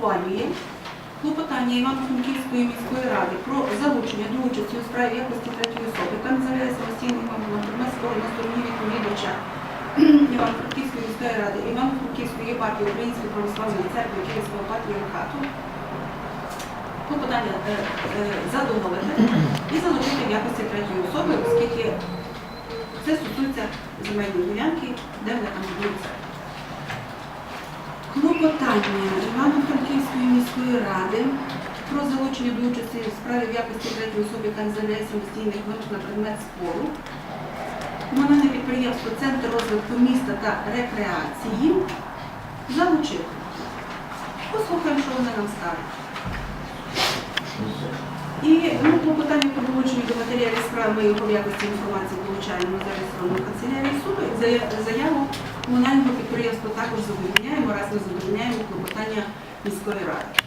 ухвалює клопотання Івано-Франківської міської ради про залучення до участі у справі якості третьої особи, називає самостійним на предмет на стороні відповідача Івано-Франківської міської ради, Івано-Франківської єпархії Української православної церкви Київського патріархату. Клопотання е, е, задоволити і залучити в якості третьої особи, оскільки це стосується земельної ділянки, де вони там будуються. Клопотання Івано-Франківської міської ради про залучення до участі в справі в якості третьої особи, не самостійних вимог на предмет спору. Комунальне підприємство Центр розвитку міста та рекреації залучити. Послухаємо, що вони нам скажуть. І ну, клопотання по долученню до матеріалів справи ми його в якості інформації получаємо зареєстровану в канцелярії суду. Заяву комунального підприємства також задовольняємо, раз ми задовольняємо клопотання міської ради.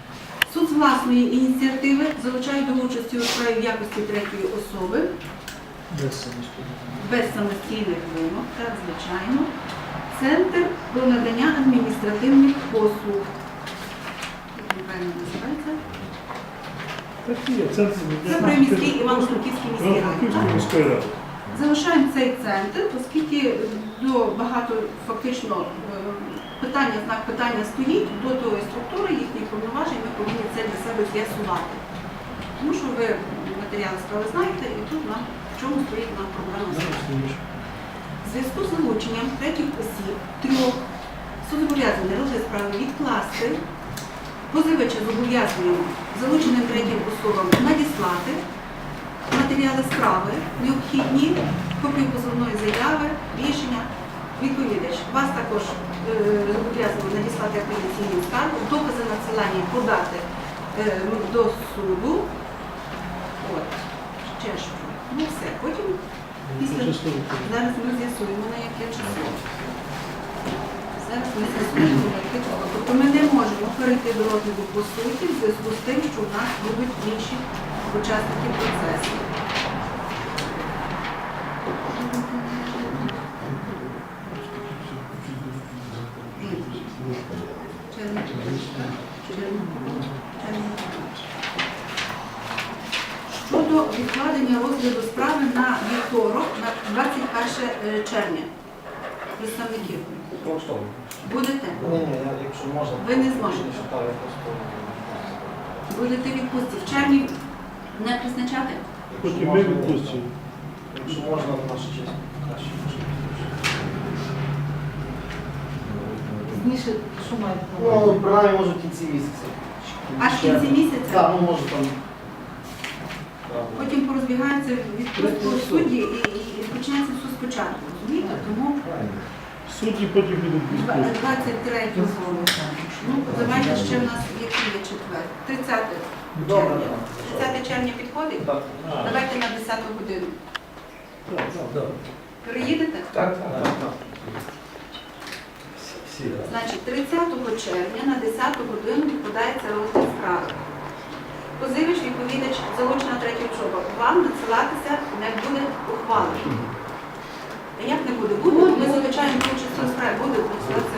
Суд з власної ініціативи залучає до участі у справі в якості третьої особи без самостійних вимог, так, звичайно. Центр про надання адміністративних послуг. Є центр Це при міській Івано-Франківській міській раді. Залишаємо цей центр, оскільки до багато фактично е, питання, знак питання стоїть до тої структури з'ясувати. Тому що ви матеріали справи знаєте, і тут нам в чому стоїть нам проблема. В зв'язку з залученням третіх осіб, трьох, суд зобов'язаний розгляд справи відкласти, позивача зобов'язуємо залученим третім особам надіслати матеріали справи необхідні, копію позовної заяви, рішення, відповідач. Вас також е, зобов'язано надіслати апеляційну скаргу, докази надсилання подати до суду. От, ще що. Ну все, потім після Зараз ми з'ясуємо, на яке число. Зараз ми з'ясуємо, на яке число. Тобто ми не можемо перейти до розгляду по суті в зв'язку з тим, що у нас будуть інші учасники процесу. Черник. Черник. Щодо відкладення розгляду справи на вівторок, на 21 червня. Представників. Будете? Ні, ні, якщо можна. Ви не зможете. Будете відпустці. В червні не призначати? Ми відпустимо. Якщо можна, то наша честь краще. Пізніше, що мають Ну, принаймні, може, в кінці місяця. Аж в кінці місяця? Так, ну може там. Потім порозбігаються відпустку в суді і, і, і починається все спочатку. Розумієте? Тому Судді потім будуть відпустити. 23 Ну, давайте ще в нас який є четвер. 30 Добре, червня. так. 30 червня підходить? Так, Давайте на 10 годину. Переїдете? так, так. так. Значить, 30 червня на 10 годину відкладається розгляд справи. Позивач, відповідач, залучена третя особа. Вам надсилатися не буде ухвали. Як не буде? Буде, ми залучаємо участь у справі, буде надсилатися